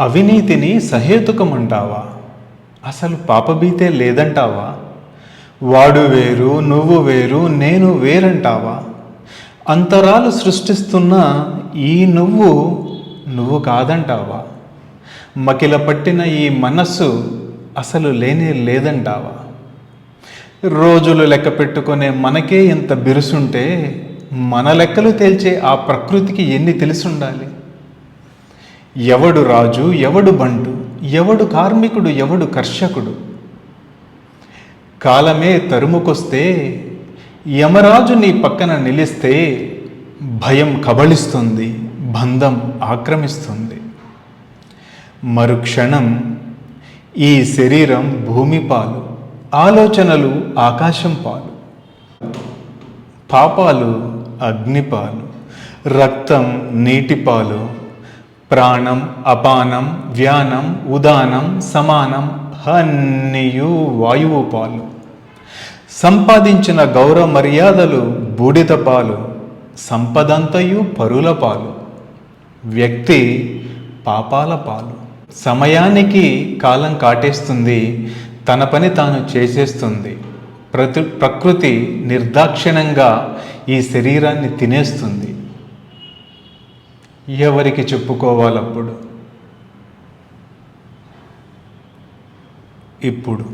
అవినీతిని సహేతుకమంటావా? అసలు పాపభీతే లేదంటావా? వాడు వేరు నువ్వు వేరు నేను వేరంటావా? అంతరాలు సృష్టిస్తున్న ఈ నువ్వు నువ్వు కాదంటావా? మకిల పట్టిన ఈ మనస్సు అసలు లేనే లేదంటావా? రోజులు లెక్క పెట్టుకునే మనకే ఇంత బిరుసుంటే మన లెక్కలు తేల్చే ఆ ప్రకృతికి ఎన్ని తెలిసుండాలి? ఎవడు రాజు ఎవడు బంటు ఎవడు కార్మికుడు ఎవడు కర్షకుడు? కాలమే తరుముకొస్తే యమరాజు నీ పక్కన నిలిస్తే భయం కబళిస్తుంది బంధం ఆక్రమిస్తుంది. మరుక్షణం ఈ శరీరం భూమి పాలు ఆలోచనలు ఆకాశం పాలు. పాపాలు అగ్నిపాలు రక్తం నీటిపాలు ప్రాణం అపానం వ్యానం ఉదానం సమానం అన్నియు వాయువు పాలు. సంపాదించిన గౌరవ మర్యాదలు బూడిద పాలు సంపదంతయు పరుల పాలు. వ్యక్తి పాపాల పాలు. సమయానికి కాలం కాటేస్తుంది తన పని తాను చేసేస్తుంది. ప్రతి ప్రకృతి నిర్దాక్షిణంగా ఈ శరీరాన్ని తినేస్తుంది. ఎవరికి చెప్పుకోవాలప్పుడు? ఇప్పుడు.